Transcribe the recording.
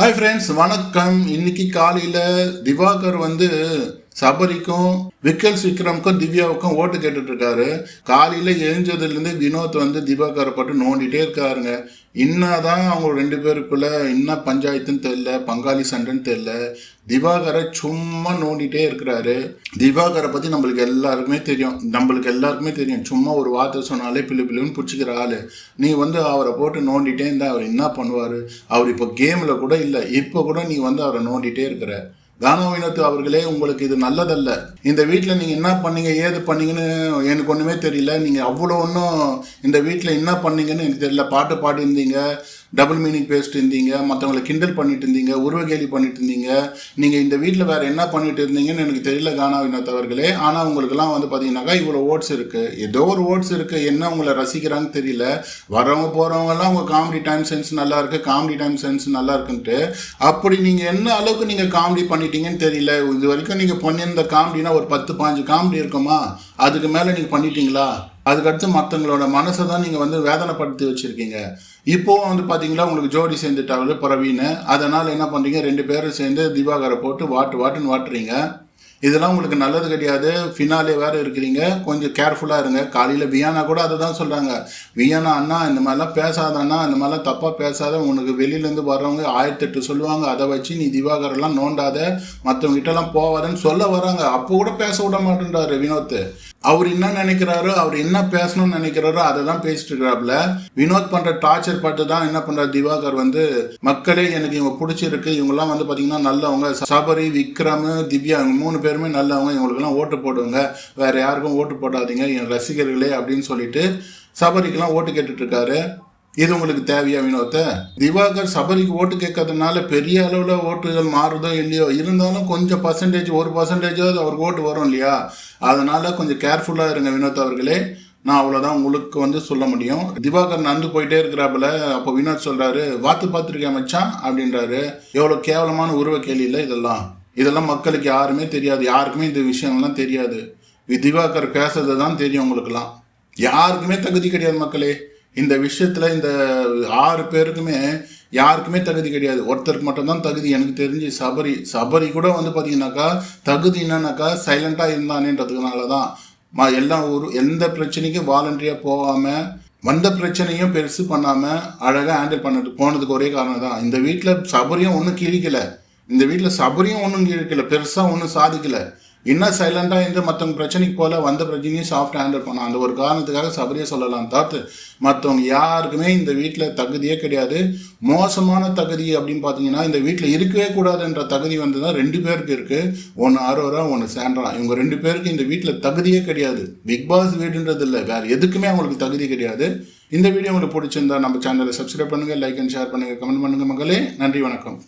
Hi friends வணக்கம். இன்னைக்கு காலையில் திவாகர் வந்து சபரிக்கும் விக்கல்ஸ் விக்ரம்க்கும் திவ்யாவுக்கும் ஓட்டு கேட்டுட்டு இருக்காரு காலையில் எழுஞ்சதுலேருந்து வினோத் வந்து திவாகரை பட்டு நோண்டிட்டே இருக்காருங்க. இன்னதான் அவங்க ரெண்டு பேருக்குள்ள என்ன பஞ்சாயத்துன்னு தெரியல பங்காளி சண்டைன்னு தெரியல. திவாகரை சும்மா நோண்டிட்டே இருக்கிறாரு. திவாகரை பற்றி நம்மளுக்கு எல்லாருக்குமே தெரியும். நம்மளுக்கு எல்லாருக்குமே தெரியும். சும்மா ஒரு வார்த்தை சொன்னாலே பிள்ளை பிள்ளைன்னு பிடிச்சிக்கிற ஆளு. நீ வந்து அவரை போட்டு நோண்டிட்டே இருந்தா அவர் என்ன பண்ணுவார்? அவர் இப்போ கேமில் கூட இல்லை. இப்போ கூட நீ வந்து அவரை நோண்டிட்டே இருக்கிற. தானோ அவர்களே உங்களுக்கு இது நல்லதல்ல. இந்த வீட்டில் நீங்கள் என்ன பண்ணீங்க ஏது பண்ணீங்கன்னு எனக்கு ஒன்றுமே தெரியல. நீங்கள் அவ்வளோ ஒன்றும் இந்த வீட்டில் என்ன பண்ணீங்கன்னு எனக்கு தெரியல. பாட்டு பாடியிருந்தீங்க. டபுள் மீனிங் பேசிட்டு இருந்தீங்க மற்றவங்களை கிண்டல் பண்ணிட்டு இருந்தீங்க உருவகேலி பண்ணிட்டு இருந்தீங்க. நீங்கள் இந்த வீட்டில் வேறு என்ன பண்ணிட்டு இருந்தீங்கன்னு எனக்கு தெரியல கானா வினோத் ஆனால் உங்களுக்குலாம் வந்து பார்த்தீங்கன்னாக்கா இவ்வளோ ஓட்ஸ் இருக்குது ஏதோ ஒரு ஓட்ஸ் இருக்குது என்ன உங்களை ரசிக்கிறான்னு தெரியல. வரவங்க போகிறவங்கலாம் உங்கள் காமெடி டைம் சென்ஸ் நல்லா இருக்குது காமெடி டைம் சென்ஸ் நல்லா இருக்குன்ட்டு. அப்படி நீங்கள் என்ன அளவுக்கு நீங்கள் காமெடி பண்ணிட்டீங்கன்னு தெரியல. இது வரைக்கும் நீங்கள் பண்ணியிருந்த காமெடினா ஒரு பத்து பாஞ்சு காமெடி இருக்குமா? அதுக்கு மேலே நீங்கள் பண்ணிட்டீங்களா? அதுக்கடுத்து மற்றவங்களோட மனசை தான் நீங்கள் வந்து வேதனைப்படுத்தி வச்சுருக்கீங்க. இப்போவும் வந்து பார்த்தீங்களா உங்களுக்கு ஜோடி சேர்ந்துட்டாவது பிரவீன். அதனால் என்ன பண்ணுறீங்க ரெண்டு பேரும் சேர்ந்து திவாகரை போட்டு வாட்டு வாட்டுன்னு வாட்டுறீங்க. இதெல்லாம் உங்களுக்கு நல்லது கிடையாது. ஃபினாலே வேறு இருக்கிறீங்க. கொஞ்சம் கேர்ஃபுல்லாக இருங்க. காலையில் வியானா கூட அதை தான் சொல்கிறாங்க வியானா அண்ணா இந்த மாதிரிலாம் பேசாத அண்ணா இந்த மாதிரிலாம் தப்பாக பேசாத. உனக்கு வெளியிலேருந்து வர்றவங்க ஆயிரத்தெட்டு சொல்லுவாங்க. அதை வச்சு நீ திவாகரெல்லாம் நோண்டாத. மற்றவங்ககிட்டலாம் போவாதன்னு சொல்ல வராங்க. அப்போ கூட பேச விட மாட்டேன்றாரு வினோத் அவர் என்ன நினைக்கிறாரோ அவர் என்ன பேசணும்னு நினைக்கிறாரோ அதை தான் பேசிட்டு இருக்கிறாப்ல வினோத் பண்ற டார்ச்சர் பாட்டு தான் என்ன பண்றாரு? திவாகர் வந்து மக்களே எனக்கு இவங்க பிடிச்சிருக்கு. இவங்கெல்லாம் வந்து பாத்தீங்கன்னா நல்லவங்க. சபரி விக்ரம் திவ்யா இவங்க மூணு பேருமே நல்லவங்க. இவங்களுக்கெல்லாம் ஓட்டு போடுவாங்க வேற யாருக்கும் ஓட்டு போடாதீங்க. என் ரசிகர்களே அப்படின்னு சொல்லிட்டு சபரிக்கெல்லாம் ஓட்டு கேட்டுட்டு இருக்காரு. இது உங்களுக்கு தேவையா வினோத்தை? திவாகர் சபரிக்கு ஓட்டு கேட்கறதுனால பெரிய அளவில் ஓட்டுகள் மாறுதோ இல்லையோ இருந்தாலும் கொஞ்சம் பர்சன்டேஜ் ஒரு பர்சன்டேஜாவது அவருக்கு ஓட்டு வரும் இல்லையா? அதனால கொஞ்சம் கேர்ஃபுல்லாக இருங்க வினோத் அவர்களே. நான் அவ்வளோதான் உங்களுக்கு வந்து சொல்ல முடியும். திவாகர் நடந்து போயிட்டே இருக்கிறாப்புல. அப்போ வினோத் சொல்கிறாரு வாத்து பார்த்துருக்கேன் மச்சான்? அப்படின்றாரு. எவ்வளோ கேவலமான உருவ கேள்வி இல்லை இதெல்லாம். இதெல்லாம் மக்களுக்கு யாருமே தெரியாது. யாருக்குமே இந்த விஷயங்கள்லாம் தெரியாது. திவாகர் பேசுறது தான் தெரியும் உங்களுக்குலாம் யாருக்குமே தகுதி கிடையாது மக்களே. இந்த விஷயத்தில் இந்த ஆறு பேருக்குமே யாருக்குமே தகுதி கிடையாது. ஒருத்தருக்கு மட்டும்தான் தகுதி. எனக்கு தெரிஞ்சு சபரி சபரி கூட வந்து பார்த்தீங்கன்னாக்கா தகுதி என்னன்னாக்கா சைலண்ட்டாக இருந்தானேன்றதுனால தான் எல்லா எல்லாம் ஒரு எந்த பிரச்சனைக்கும் வாலண்டரியாக போகாமல் வந்த பிரச்சனையும் பெருசு பண்ணாமல் அழகாக ஹேண்டில் பண்ணிட்டு போனதுக்கு ஒரே காரணம் தான் இந்த வீட்டில் சபரியும் ஒன்றும் கிழிக்கலை. இந்த வீட்டில் சபரியும் ஒன்றும் கிழிக்கலை. பெருசாக ஒன்றும் சாதிக்கலை. இன்னும் சைலண்டாக இருந்து மற்றவங்க பிரச்சனைக்கு போல வந்த பிரச்சனையும் சாஃப்ட் ஹேண்டில் பண்ணான் அந்த ஒரு காரணத்துக்காக சபரியை சொல்லலாம். தவிர்த்து மற்றவங்க யாருக்குமே இந்த வீட்டில் தகுதியே கிடையாது. மோசமான தகுதி அப்படின்னு பார்த்தீங்கன்னா இந்த வீட்டில் இருக்கவே கூடாதுன்ற தகுதி வந்து தான் ரெண்டு பேருக்கு இருக்குது ஒன்று அரோரா ஒன்று சாண்ட்ரா. இவங்க ரெண்டு பேருக்கு இந்த வீட்டில் தகுதியே கிடையாது. பிக் பாஸ் வீடுன்றது இல்லை. வேறு எதுக்குமே அவங்களுக்கு தகுதி கிடையாது. இந்த வீடியோ உங்களுக்கு பிடிச்சிருந்தா நம்ம சேனலை சப்ஸ்கிரைப் பண்ணுங்கள் லைக் அண்ட் ஷேர் பண்ணுங்கள் கமெண்ட் பண்ணுங்கள் மக்களே. நன்றி வணக்கம்.